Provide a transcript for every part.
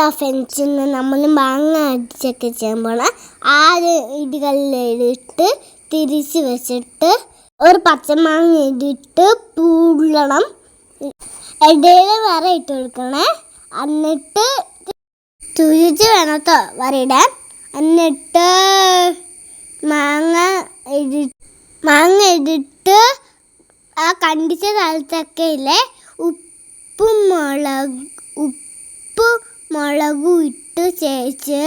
Hello ഫ്രണ്ട്സിൽ നിന്ന് നമ്മൾ മാങ്ങ അടിച്ചൊക്കെ ചെയ്യുമ്പോൾ ആറ് ഇടികളിലിട്ട് തിരിച്ച് വെച്ചിട്ട് ഒരു പച്ചമാങ്ങ ഇട്ടിട്ട് പൂളണം ഇടയിൽ വേറെ ഇട്ട് കൊടുക്കണേ. എന്നിട്ട് തുരിച്ച് വേണത്തോ വരയിടാൻ. എന്നിട്ട് മാങ്ങ ഇടി മാങ്ങ ഇട്ടിട്ട് ആ കണ്ടിച്ച സ്ഥലത്തൊക്കെ ഇല്ലേ? ഉപ്പും മുളക് ഉപ്പ് മുളകും ഇട്ട് ചേച്ച്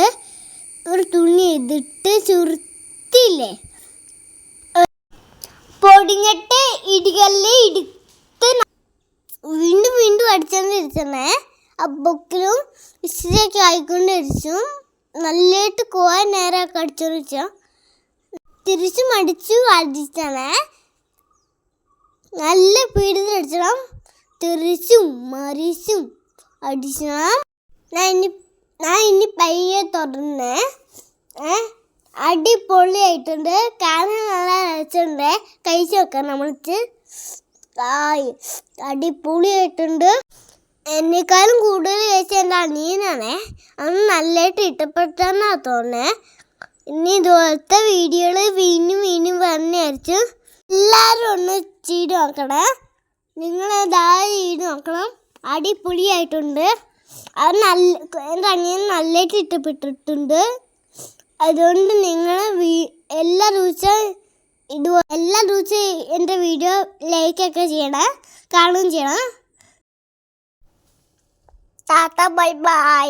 ഒരു തുണി ഇതിട്ട് ചുരുത്തില്ലേ? പൊടിഞ്ഞിട്ട് ഇടികല്ല് ഇടുത്ത് വീണ്ടും വീണ്ടും അടിച്ചോണ്ട് ഇരിച്ചണേ. അപ്പൊക്കിലും ഇച്ചിരിയൊക്കെ ആയിക്കൊണ്ടിരിച്ചു നല്ലതായിട്ട് കുറെ നേരമൊക്കെ അടിച്ചോണ്ടിരിച്ചു തിരിച്ചും അടിച്ചു അടിച്ചണേ. നല്ല പീഡിതടിച്ചണം തിരിച്ചും മറിച്ചും അടിച്ചണം. ഞാൻ ഇനി ഞാൻ ഇനി പയ്യെ തുടർന്ന് അടിപൊളിയായിട്ടുണ്ട്. കാണാൻ നല്ല രസമുണ്ട്. കഴിച്ചു വെക്കാം നമ്മൾക്ക് ആയി അടിപൊളിയായിട്ടുണ്ട്. എന്നെക്കാളും കൂടുതൽ കഴിച്ച എന്റെ അനിയനാണേ. അന്ന് നല്ലതായിട്ട് ഇഷ്ടപ്പെട്ടെന്നാ തോന്നേ ഇനി ഇതുപോലത്തെ വീഡിയോകൾ വീണ്ടും വീണ്ടും പറഞ്ഞായിരിക്കും എല്ലാവരും ഒന്ന് ചെയ്ത് നോക്കണേ. നിങ്ങൾ ഇതാ ചെയ്ത് നോക്കണം. അടിപൊളിയായിട്ടുണ്ട്. അത് നല്ല എന്റെ അനിയൻ നല്ലതായിട്ട് അതുകൊണ്ട് നിങ്ങൾ എല്ലാ ദിവസവും ഇത് എല്ലാ ദിവസവും എന്റെ വീഡിയോ ലൈക്കൊക്കെ ചെയ്യണേ കാണുകയും ചെയ്യണം. Tata bye bye